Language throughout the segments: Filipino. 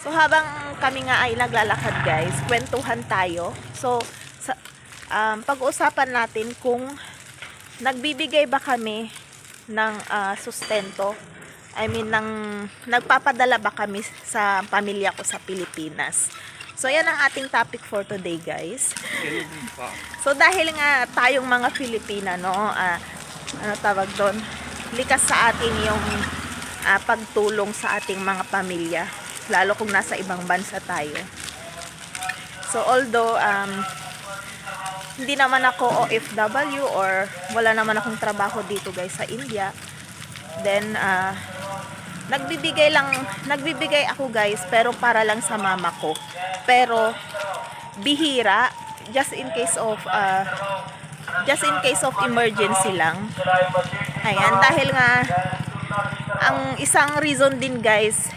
So habang kami nga ay naglalakad guys, kwentuhan tayo. So um, pag-uusapan natin kung nagbibigay ba kami ng ah, sustento. I mean, ng, nagpapadala ba kami sa pamilya ko sa Pilipinas. So yan ang ating topic for today guys. So dahil nga tayong mga Pilipina, no, ah, ano tawag doon, likas sa atin yung ah, pagtulong sa ating mga pamilya, lalo kung nasa ibang bansa tayo. So although um, hindi naman ako OFW or wala naman akong trabaho dito guys sa India, then ah, nagbibigay lang, nagbibigay ako guys, pero para lang sa mama ko. Pero bihira, just in case of uh, just in case of emergency lang. Ayan, dahil nga ang isang reason din guys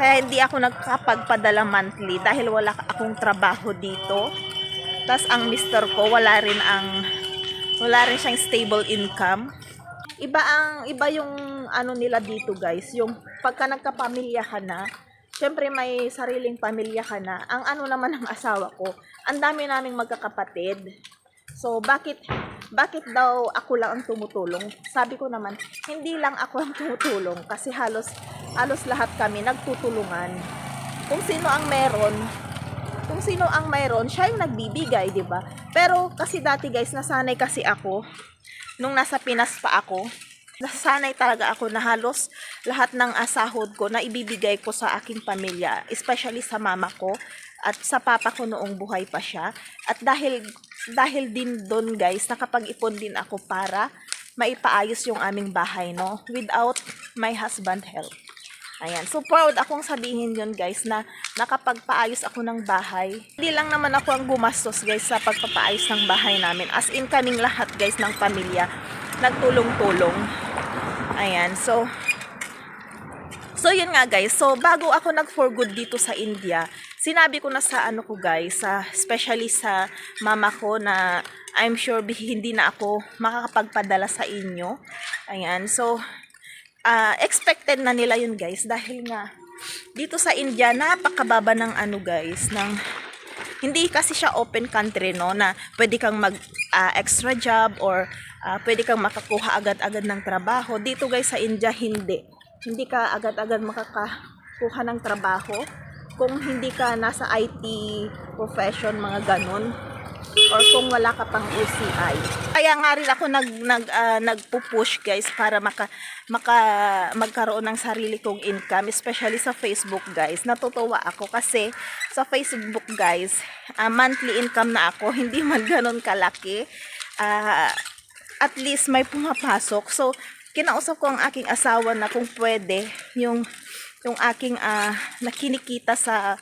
kaya hindi ako nagkapagpadala monthly dahil wala akong trabaho dito. Tapos ang mister ko wala rin ang wala rin siyang stable income. Iba ang iba yung ano nila dito guys, yung pagka nagkapamilya ka na, syempre may sariling pamilya ka na. Ang ano naman ng asawa ko, ang dami naming magkakapatid. So bakit bakit daw ako lang ang tumutulong? Sabi ko naman, hindi lang ako ang tumutulong kasi halos halos lahat kami nagtutulungan. Kung sino ang meron, kung sino ang mayroon, siya yung nagbibigay, 'di ba? Pero kasi dati guys, nasanay kasi ako nung nasa Pinas pa ako. Nasanay talaga ako na halos lahat ng asahod ko na ibibigay ko sa aking pamilya, especially sa mama ko at sa papa ko noong buhay pa siya. At dahil dahil din doon guys, nakapag-ipon din ako para maipaayos yung aming bahay, no? Without my husband help. Ayan. So, proud akong sabihin yun, guys, na nakapagpaayos ako ng bahay. Hindi lang naman ako ang gumastos, guys, sa pagpapaayos ng bahay namin. As in, kaming lahat, guys, ng pamilya, nagtulong-tulong. Ayan. So, so yun nga, guys. So, bago ako nag-for good dito sa India, sinabi ko na sa ano ko, guys, sa, especially sa mama ko na I'm sure hindi na ako makakapagpadala sa inyo. Ayan. So, ah expected na nila yun guys dahil nga dito sa India napakababa ng ano guys ng hindi kasi siya open country no na pwede kang mag ah, extra job or ah, pwede kang makakuha agad-agad ng trabaho. Dito guys sa India hindi. Hindi ka agad-agad makakakuha ng trabaho kung hindi ka nasa IT profession mga ganon or kung wala ka pang UCI. Kaya nga rin ako nag nag ah, nagpo-push guys para maka maka magkaroon ng sarili kong income especially sa Facebook guys. Natutuwa ako kasi sa Facebook guys, ah, monthly income na ako, hindi man ganoon kalaki. Ah, at least may pumapasok. So kinausap ko ang aking asawa na kung pwede yung yung aking ah, nakinikita sa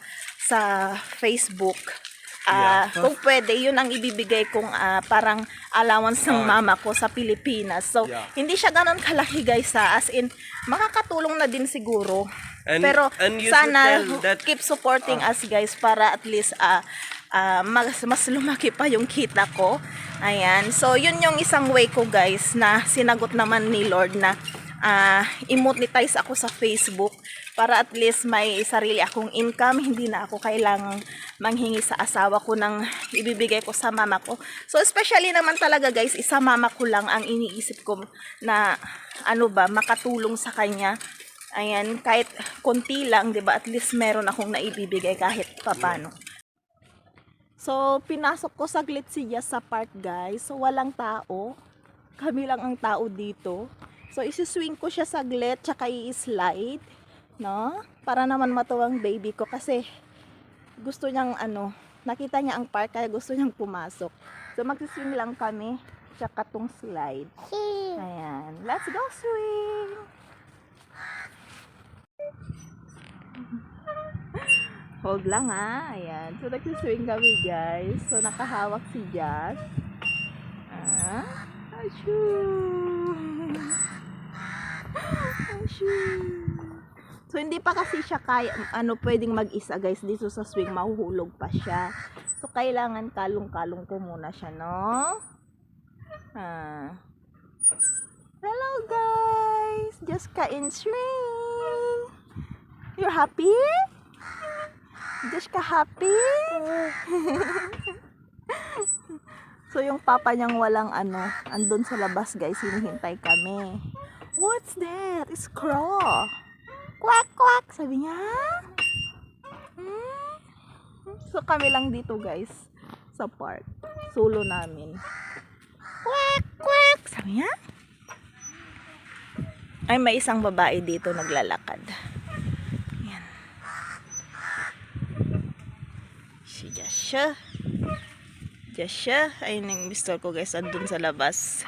sa Facebook Ah, Yeah. kung pwede, yun ang ibibigay kong ah, parang allowance ng mama ko sa Pilipinas. So, Yeah. hindi siya ganon kalaki guys ha. As in, makakatulong na din siguro. And- Pero and sana that- keep supporting us guys para at least ah, ah, mas, mas lumaki pa yung kita ko. Ayan. So, yun yung isang way ko guys na sinagot naman ni Lord na ah, i-monetize ako sa Facebook para at least may sarili akong income, hindi na ako kailangang manghingi sa asawa ko ng ibibigay ko sa mama ko. So especially naman talaga guys, isa mama ko lang ang iniisip ko na ano ba, makatulong sa kanya. Ayan, kahit konti lang, 'di ba? At least meron akong naibibigay kahit papano. So, pinasok ko saglit si Jess sa park, guys. So, walang tao. Kami lang ang tao dito. So, isiswing ko siya saglit, tsaka i-slide. No? Para naman matuwang baby ko kasi gusto niyang ano, nakita niya ang park kaya gusto niyang pumasok. So, magsiswing lang kami, tsaka tong slide. Ayan. Let's go swing! Hold lang ha. Ayan. So, nagsiswing kami guys. So, nakahawak si Jazz. Ah. Achoo! Achoo! So, hindi pa kasi siya kaya, ano, pwedeng mag-isa guys dito sa swing. Mahuhulog pa siya. So, kailangan kalong-kalong ko muna siya, no? Ah. Hello guys! Just ka in swing! You're happy? Just ka happy? so yung papa niyang walang ano, andun sa labas guys, hinihintay kami. What's that? It's crow. Quack, quack, sabi niya. Hmm? So kami lang dito guys, sa park. Solo namin. Quack, quack, sabi niya. Ay, may isang babae dito naglalakad. Yan. Si Jasha. Jasha. Ayun yung mister ko guys, andun sa labas.